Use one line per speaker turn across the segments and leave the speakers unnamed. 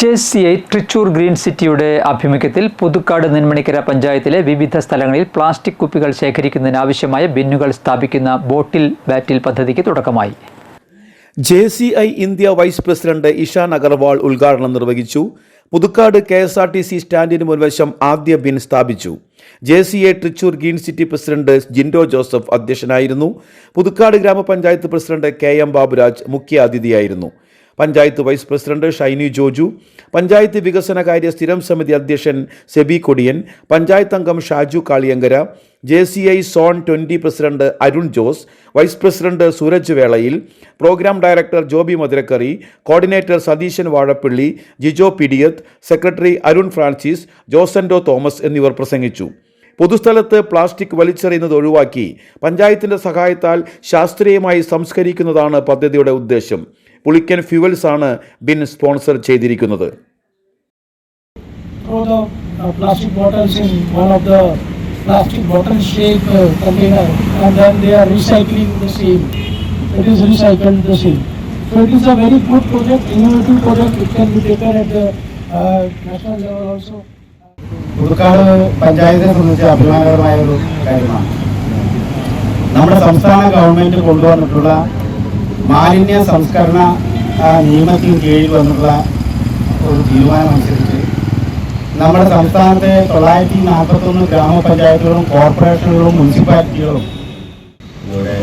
J C I Thrissur Green സിറ്റിയുടെ ആഭിമുഖ്യത്തിൽ പുതുക്കാട് നെന്മണിക്കര പഞ്ചായത്തിലെ വിവിധ സ്ഥലങ്ങളിൽ പ്ലാസ്റ്റിക് കുപ്പികൾ ശേഖരിക്കുന്നതിനാവശ്യമായ ബിന്നുകൾ സ്ഥാപിക്കുന്ന ബോട്ടിൽ ബാറ്റിൽ പദ്ധതിക്ക് തുടക്കമായി.
J C I India vice president Ishan Agarwal ഉദ്ഘാടനം നിർവഹിച്ചു. Puthukkad K S R T C സ്റ്റാൻഡിന് മുൻവശം ആദ്യ ബിൻ സ്ഥാപിച്ചു. J C A Thrissur Green City president Jindo Joseph അധ്യക്ഷനായിരുന്നു. പുതുക്കാട് ഗ്രാമപഞ്ചായത്ത് പ്രസിഡന്റ് കെ എം ബാബുരാജ് മുഖ്യ അതിഥിയായിരുന്നു പഞ്ചായത്ത് വൈസ് പ്രസിഡന്റ് ഷൈനി ജോജു പഞ്ചായത്ത് വികസന കാര്യ സ്ഥിരം സമിതി അധ്യക്ഷൻ സെബി കൊടിയൻ പഞ്ചായത്ത് അംഗം Shaju Kaliyankara J C I zone twenty president Arun Jose vice president Sooraj വേളയിൽ programme director Joby Madhurakkari coordinator Satheesan Vazhappilly Jijo Pidiyath secretary Arun Francis Josando Thomas എന്നിവർ പ്രസംഗിച്ചു. പൊതുസ്ഥലത്ത് പ്ലാസ്റ്റിക് വലിച്ചെറിയുന്നത് ഒഴിവാക്കി പഞ്ചായത്തിന്റെ സഹായത്താൽ ശാസ്ത്രീയമായി സംസ്കരിക്കുന്നതാണ് പദ്ധതിയുടെ ഉദ്ദേശം. പുളിക്കൻ ഫ്യൂവൽസ് ആണ് ബിൻ സ്പോൺസർ ചെയ്തിരിക്കുന്നത്
throw the uh, plastic bottles in one of the plastic bottle shape uh, container and then they are recycling the same. It is recycled the same. So it is a very good project, innovative project. It can be taken at the uh, national level also.
Puthukkad പഞ്ചായത്തിനെ സംബന്ധിച്ച് അഭിമാനകരമായ ഒരു കാര്യമാണ് നമ്മുടെ സംസ്ഥാന government കൊണ്ടുവന്നിട്ടുള്ള മാലിന്യ സംസ്കരണ നിയമത്തിന് കീഴിൽ വന്നിട്ടുള്ള ഒരു തീരുമാനമനുസരിച്ച് നമ്മുടെ സംസ്ഥാനത്തെ തൊള്ളായിരത്തി നാൽപ്പത്തൊന്ന് ഗ്രാമപഞ്ചായത്തുകളും കോർപ്പറേഷനുകളും മുനിസിപ്പാലിറ്റികളും
ഇവിടെ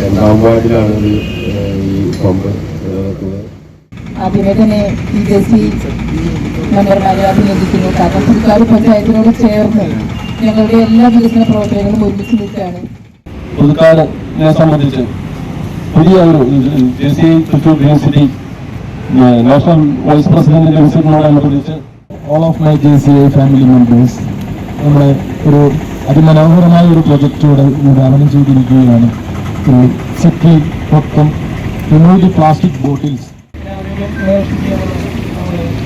രണ്ടാം വാർഡിലാണ് ഈ പമ്പ് നിലനിർത്തുന്നത്
ആദ്യമേ തന്നെ പി ജെ സി മെമ്പർമാരെ അഭിനന്ദിക്കുന്നു. കാരണം പുതുക്കാട് പഞ്ചായത്തിനോട് ചേർന്ന് ഞങ്ങളുടെ എല്ലാ വികസന പ്രവർത്തനങ്ങളും ഒരുമിച്ച് നിൽക്കുകയാണ്.
സംബന്ധിച്ച് പുതിയ ഒരു J C university city national vice പ്രസിഡന്റിന്റെ വിസിറ്റിനോടനുബന്ധിച്ച് all of my J C I family members നമ്മുടെ ഒരു അതിമനോഹരമായ ഒരു പ്രൊജക്റ്റോടെ ഉദ്ഘാടനം ചെയ്തിരിക്കുകയാണ്. സിറ്റി മൊത്തം plastic bottles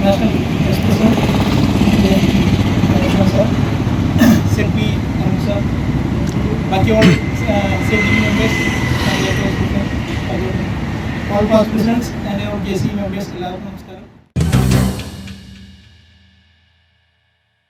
National Vice President, sir, Silpi, sir, बाकी all safety members, all past presidents and all JC members, എല്ലാവർക്കും നമസ്കാരം